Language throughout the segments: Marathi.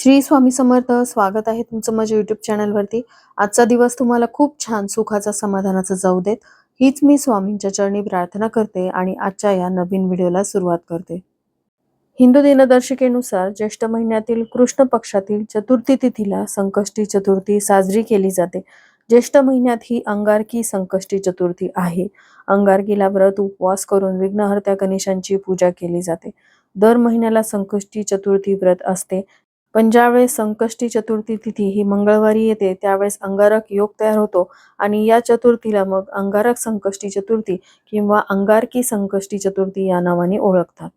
श्री स्वामी समर्थ स्वागत आहे तुमचं माझ्या युट्यूब चॅनलवरती आजचा दिवस तुम्हाला खूप छान सुखाचा समाधानाचा जाऊ देत. हीच मी स्वामींच्या चरणी प्रार्थना करते आणि आजच्या या नवीन व्हिडिओला सुरुवात करते. हिंदू दिनदर्शिकेनुसार ज्येष्ठ महिन्यातील कृष्ण पक्षातील चतुर्थी तिथीला संकष्टी चतुर्थी साजरी केली जाते. ज्येष्ठ महिन्यात ही अंगारकी संकष्टी चतुर्थी आहे. अंगारकीला व्रत उपवास करून विघ्नहर्त्या गणेशांची पूजा केली जाते. दर महिन्याला संकष्टी चतुर्थी व्रत असते. पण ज्यावेळेस संकष्टी चतुर्थी तिथी ही मंगळवारी येते त्यावेळेस अंगारक योग तयार होतो आणि या चतुर्थीला मग अंगारक संकष्टी चतुर्थी किंवा अंगारकी संकष्टी चतुर्थी या नावाने ओळखतात.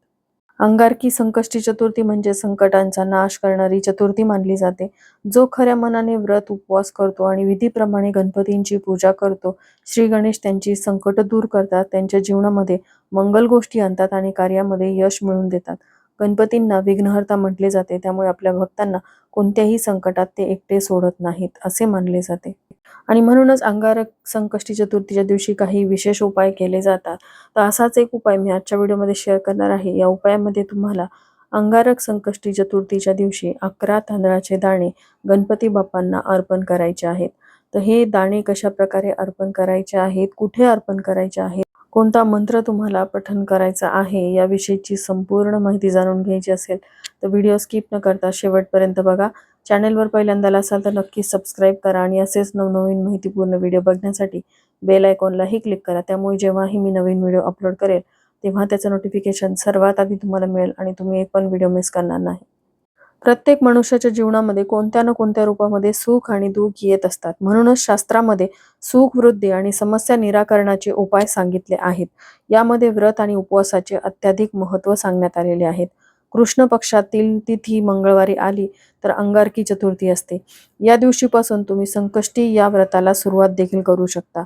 अंगारकी संकष्टी चतुर्थी म्हणजे संकटांचा नाश करणारी चतुर्थी मानली जाते. जो खऱ्या मनाने व्रत उपवास करतो आणि विधीप्रमाणे गणपतींची पूजा करतो श्री गणेश त्यांची संकट दूर करतात त्यांच्या जीवनामध्ये मंगल गोष्टी आणतात आणि कार्यामध्ये यश मिळवून देतात. गणपतींना विघ्नहर्ता म्हटले जाते. त्यामुळे आपल्या भक्तांना कोणत्याही संकटात ते एकटे सोडत नाहीत असे मानले जाते. आणि म्हणूनच अंगारक संकष्टी चतुर्थीच्या दिवशी काही विशेष उपाय केले जातात. तर असाच एक उपाय मी आजच्या व्हिडिओमध्ये शेअर करणार आहे. या उपायामध्ये तुम्हाला अंगारक संकष्टी चतुर्थीच्या दिवशी अकरा तांदळाचे दाणे गणपती बाप्पांना अर्पण करायचे आहेत. तर हे दाणे कशा प्रकारे अर्पण करायचे आहेत? कुठे अर्पण करायचे आहेत? कोणता मंत्र तुम्हाला पठन करायचा आहे याविषयीची संपूर्ण माहिती जाणून घ्यायची असेल तर व्हिडिओ स्किप न करता शेवटपर्यंत बघा. चॅनेलवर पहिल्यांदा असाल तर नक्की सबस्क्राईब करा आणि असेच नवनवीन माहितीपूर्ण व्हिडिओ बघण्यासाठी बेल आयकॉनलाही क्लिक करा. त्यामुळे जेव्हाही मी नवीन व्हिडिओ अपलोड करेल तेव्हा त्याचं नोटिफिकेशन सर्वात आधी तुम्हाला मिळेल आणि तुम्ही एक पण व्हिडिओ मिस करणार नाही. प्रत्येक मनुष्याच्या जीवनामध्ये कोणत्या ना कोणत्या रूपामध्ये सुख आणि दुःख येत असतात. म्हणूनच शास्त्रामध्ये सुख वृद्धी आणि समस्या निराकरणाचे उपाय सांगितले आहेत. यामध्ये व्रत आणि उपवासाचे अत्याधिक महत्त्व सांगण्यात आलेले आहेत. कृष्ण पक्षातील तिथी मंगळवारी आली तर अंगारकी चतुर्थी असते. या दिवशीपासून तुम्ही संकष्टी या व्रताला सुरुवात देखील करू शकता.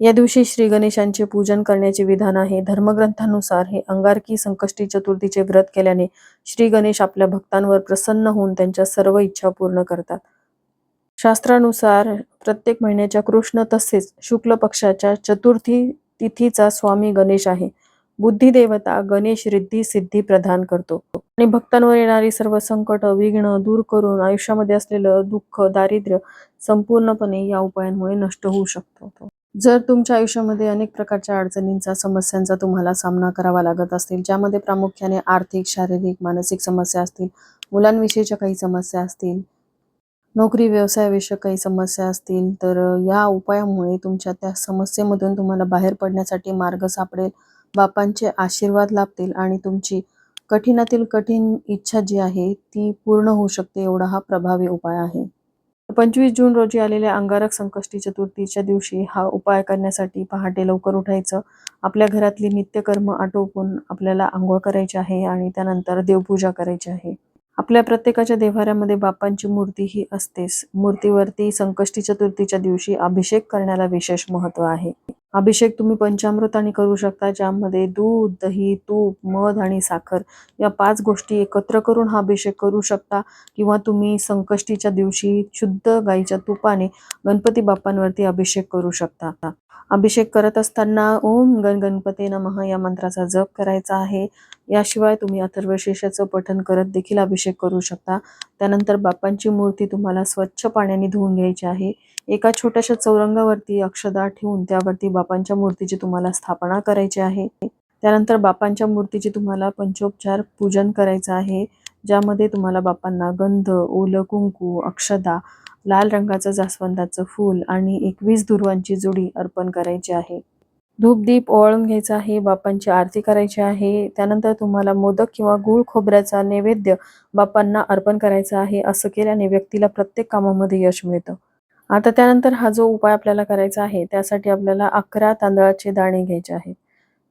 या दिवशी श्री गणेशांचे पूजन करण्याचे विधान आहे. धर्मग्रंथानुसार हे अंगारकी संकष्टी चतुर्थीचे व्रत केल्याने श्री गणेश आपल्या भक्तांवर प्रसन्न होऊन त्यांच्या सर्व इच्छा पूर्ण करतात. शास्त्रानुसार प्रत्येक महिन्याच्या कृष्ण तसेच शुक्ल पक्षाच्या चतुर्थी तिथीचा स्वामी गणेश आहे. बुद्धिदेवता गणेश रिद्धी सिद्धी प्रदान करतो. आणि भक्तांवर येणारी सर्व संकट विघ्न दूर करून आयुष्यामध्ये असलेलं दुःख दारिद्र्य संपूर्णपणे या उपायांमुळे नष्ट होऊ शकतो. जर तुमच्या आयुष्यामध्ये अनेक प्रकारच्या अडचणींचा समस्यांचा तुम्हाला सामना करावा लागत असतील ज्यामध्ये प्रामुख्याने आर्थिक शारीरिक मानसिक समस्या असतील मुलांविषयीच्या काही समस्या असतील नोकरी व्यवसायाविषयक काही समस्या असतील तर या उपायामुळे तुमच्या त्या समस्येमधून तुम्हाला बाहेर पडण्यासाठी मार्ग सापडेल बापांचे आशीर्वाद लाभतील आणि तुमची कठीणातील कठीण इच्छा जी आहे ती पूर्ण होऊ शकते एवढा हा प्रभावी उपाय आहे. पंचवीस जून रोजी आलेल्या अंगारक संकष्टी चतुर्थीच्या दिवशी हा उपाय करण्यासाठी पहाटे लवकर उठायचं. आपल्या घरातली नित्यकर्म आटोपून आपल्याला आंघोळ करायची आहे आणि त्यानंतर देवपूजा करायची आहे. आपल्या प्रत्येकाच्या देव्हाऱ्यामध्ये बाप्पांची मूर्ती ही असतेच. मूर्तीवरती संकष्टी चतुर्थीच्या दिवशी अभिषेक करण्याला विशेष महत्त्व आहे. अभिषेक तुम्ही पंचामृताने करू शकता ज्यामध्ये दूध दही तूप मध आणि साखर या पाच गोष्टी एकत्र करून हा अभिषेक करू शकता. किंवा तुम्ही संकष्टीच्या दिवशी शुद्ध गाईच्या तुपाने गणपती बाप्पांवरती अभिषेक करू शकता. अभिषेक करत असताना ओम गण गणपती नमः या मंत्राचा जप करायचा आहे. याशिवाय तुम्ही अथर्वशेषाचं पठन करत देखील अभिषेक करू शकता. त्यानंतर बाप्पांची मूर्ती तुम्हाला स्वच्छ पाण्याने धुवून घ्यायची आहे. एका छोट्याशा चौरंगावरती अक्षदा ठेवून त्यावरती बापांच्या मूर्तीची तुम्हाला स्थापना करायची आहे. त्यानंतर बापांच्या मूर्तीची तुम्हाला पंचोपचार पूजन करायचं आहे ज्यामध्ये तुम्हाला बापांना गंध ओलं कुंकू अक्षदा लाल रंगाचं जास्वंदाचं फूल आणि एकवीस दुर्वांची जोडी अर्पण करायची आहे. धूपदीप ओवाळून घ्यायचा आहे बापांची आरती करायची आहे. त्यानंतर तुम्हाला मोदक किंवा गूळ खोबऱ्याचा नैवेद्य बापांना अर्पण करायचा आहे. असं केल्याने व्यक्तीला प्रत्येक कामामध्ये यश मिळतं. आता त्यानंतर हा जो उपाय आपल्याला करायचा आहे त्यासाठी आपल्याला अकरा तांदळाचे दाणे घ्यायचे आहेत.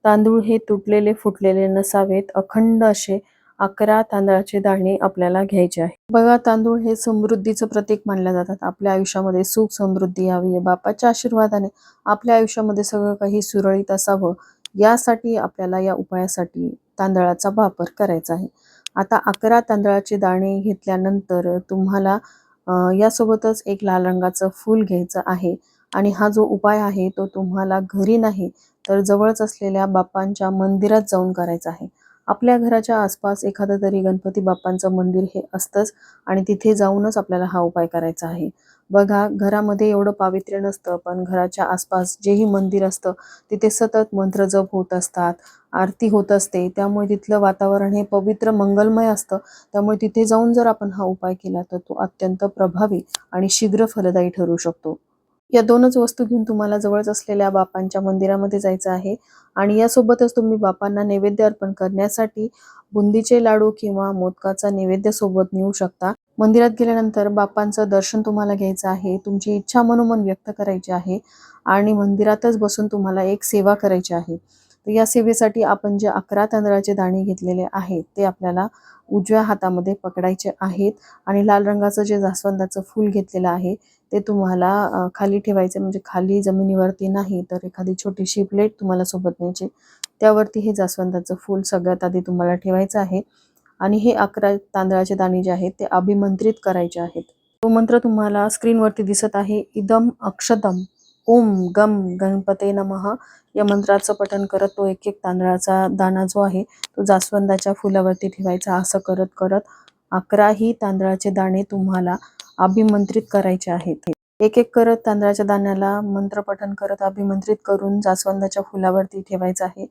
तांदूळ हे तुटलेले फुटलेले नसावेत. अखंड असे अकरा तांदळाचे दाणे आपल्याला घ्यायचे आहे बघा तांदूळ हे समृद्धीचं प्रतीक मानल्या जातात. आपल्या आयुष्यामध्ये सुख समृद्धी यावी बापाच्या आशीर्वादाने आपल्या आयुष्यामध्ये सगळं काही सुरळीत असावं यासाठी आपल्याला या उपायासाठी तांदळाचा वापर करायचा आहे. आता अकरा तांदळाचे दाणे घेतल्यानंतर तुम्हाला यासोबतच एक लाल रंगाचं फूल घ्यायचं आहे. आणि हा जो उपाय आहे तो तुम्हाला घरी नाही तर जवळच असलेल्या बाप्पांच्या मंदिरात जाऊन करायचा आहे. आपल्या घराच्या आसपास एखादं तरी गणपती बाप्पांचं मंदिर हे असतंच आणि तिथे जाऊनच आपल्याला हा उपाय करायचा आहे. बघा घरामध्ये एवढं पावित्र्य नसतं पण घराच्या आसपास जेही मंदिर असतं तिथे सतत मंत्र जप होत असतात आरती होत असते. त्यामुळे तिथलं वातावरण हे पवित्र मंगलमय असतं. त्यामुळे तिथे जाऊन जर आपण हा उपाय केला तर तो अत्यंत प्रभावी आणि शीघ्र फलदायी ठरू शकतो. या दोनच वस्तू घेऊन तुम्हाला जवळच असलेल्या बापांच्या मंदिरामध्ये जायचं आहे. आणि यासोबतच तुम्ही बापांना नैवेद्य अर्पण करण्यासाठी बुंदीचे लाडू किंवा मोदकाचा नैवेद्य सोबत नेऊ शकता. मंदिरात गेल्यानंतर बापांचं दर्शन तुम्हाला घ्यायचं आहे तुमची इच्छा मनोमन व्यक्त करायची आहे आणि मंदिरातच बसून तुम्हाला एक सेवा करायची आहे. तर या सेवेसाठी आपण जे अकरा तांदळाचे दाणे घेतलेले आहेत ते आपल्याला उजव्या हातामध्ये पकडायचे आहेत आणि लाल रंगाचं जे जास्वंदाचं फूल घेतलेलं आहे ते तुम्हाला खाली ठेवायचे म्हणजे खाली जमिनीवरती नाही तर एखादी छोटीशी प्लेट तुम्हाला सोबत न्यायची. त्यावरती हे जास्वंदाचं फूल सगळ्यात आधी तुम्हाला ठेवायचं आहे. आणि हे अकरा तांदळाचे दाणे जे आहेत ते अभिमंत्रित करायचे आहेत. तो मंत्र तुम्हाला स्क्रीनवरती दिसत आहे. इदम अक्षदम ओम गम गणपते नमः. या मंत्राचं पठण करत तो एक एक तांदळाचा दाणा जो आहे तो जास्वंदाच्या फुलावरती ठेवायचा. असं करत करत अकराही तांदळाचे दाणे तुम्हाला अभिमंत्रित करायचे आहेत. एक एक करत तांदळाच्या दाण्याला मंत्र पठण करत अभिमंत्रित करून जास्वंदाच्या फुलावरती ठेवायचं आहे.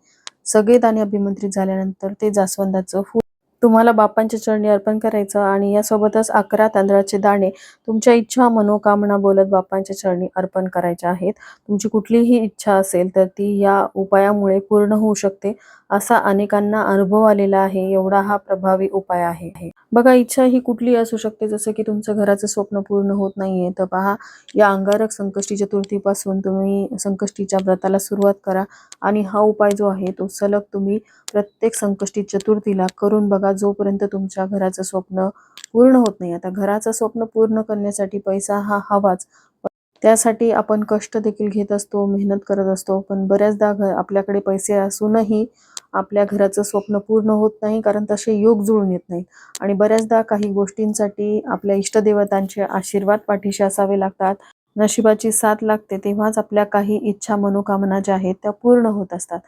सगळे दाणे अभिमंत्रित झाल्यानंतर ते जास्वंदाचं फूल तुम्हाला बापांच्या चरणी अर्पण करायचं आणि यासोबतच अकरा तांदळाचे दाणे तुमच्या इच्छा मनोकामना बोलत बापांच्या चरणी अर्पण करायच्या आहेत. तुमची कुठलीही इच्छा असेल तर ती या उपायामुळे पूर्ण होऊ शकते. असा अनेकांना अनुभव आलेला आहे एवढा हा प्रभावी उपाय आहे. बघा इच्छा ही कुठली असू शकते? जसं की तुमचं घराचं स्वप्न पूर्ण होत नाहीये तर पहा या अंगारक संकष्टी चतुर्थीपासून तुम्ही संकष्टीच्या व्रताला सुरुवात करा. आणि हा उपाय जो आहे तो सलग तुम्ही प्रत्येक संकष्टी चतुर्थीला करून बघा जोपर्यंत तुमच्या घराचं स्वप्न पूर्ण होत नाही. आता घराचं स्वप्न पूर्ण करण्यासाठी पैसा हा हवाच. त्यासाठी आपण कष्ट देखील घेत असतो मेहनत करत असतो पण बऱ्याचदा घ आपल्याकडे पैसे असूनही आपल्या घराचं स्वप्न पूर्ण होत नाही कारण तसे योग जुळून येत नाहीत. आणि बऱ्याचदा काही गोष्टींसाठी आपल्या इष्टदेवतांचे आशीर्वाद पाठीशी असावे लागतात. नशिबाची साथ लागते तेव्हाच आपल्या काही इच्छा मनोकामना ज्या आहेत त्या पूर्ण होत असतात.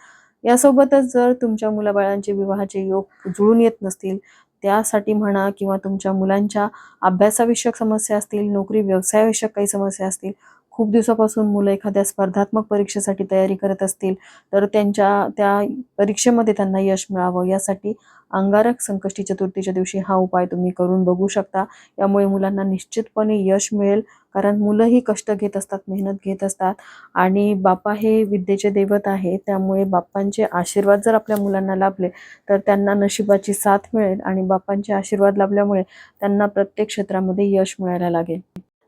यासोबतच जर तुमच्या मुलाबाळांचे विवाहाचे योग जुळून येत नसतील त्यासाठी म्हणा किंवा तुमच्या मुलांच्या अभ्यासाविषयक समस्या असतील नोकरी व्यवसायाविषयक काही समस्या असतील खूप दिवसापासून मुलं एखाद्या स्पर्धात्मक परीक्षेसाठी तयारी करत असतील तर त्यांच्या त्या परीक्षेमध्ये त्यांना यश मिळावं. यासाठी अंगारक संकष्टी चतुर्थीच्या दिवशी हा उपाय तुम्ही करून बघू शकता. यामुळे मुलांना निश्चितपणे यश मिळेल कारण मुलंही कष्ट घेत असतात मेहनत घेत असतात. आणि बापा हे विद्येचे दैवत आहे त्यामुळे बाप्पांचे आशीर्वाद जर आपल्या मुलांना लाभले तर त्यांना नशिबाची साथ मिळेल. आणि बाप्पांचे आशीर्वाद लाभल्यामुळे त्यांना प्रत्येक क्षेत्रामध्ये यश मिळायला लागेल.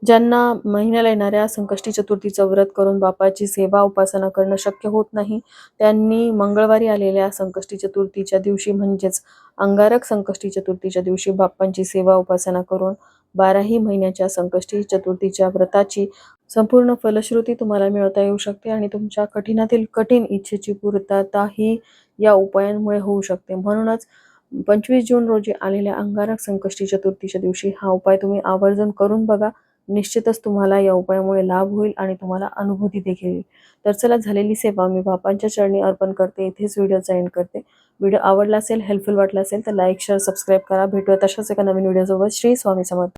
ज्यांना महिन्याला येणाऱ्या संकष्टी चतुर्थीचं व्रत करून बापाची सेवा उपासना करणं शक्य होत नाही त्यांनी मंगळवारी आलेल्या संकष्टी चतुर्थीच्या दिवशी म्हणजेच अंगारक संकष्टी चतुर्थीच्या दिवशी बाप्पांची सेवा उपासना करून बाराही महिन्याच्या संकष्टी चतुर्थीच्या व्रताची संपूर्ण फलश्रुती तुम्हाला मिळवता येऊ शकते आणि तुमच्या कठीणातील कठीण इच्छेची पूर्तता ही या उपायांमुळे होऊ शकते. म्हणूनच पंचवीस जून रोजी आलेल्या अंगारक संकष्टी चतुर्थीच्या दिवशी हा उपाय तुम्ही आवर्जून करून बघा. निश्चितच तुम्हाला या उपायामुळे लाभ होईल आणि तुम्हाला अनुभूती देखील येईल. तर चला झालेली सेवा मी बापांच्या चरणी अर्पण करते. इथेच व्हिडिओचा एंड करते. व्हिडिओ आवडला असेल हेल्पफुल वाटला असेल तर लाईक शेअर सबस्क्राईब करा. भेटूया तशाच एका नवीन व्हिडिओसोबत. श्री स्वामी समर्थ.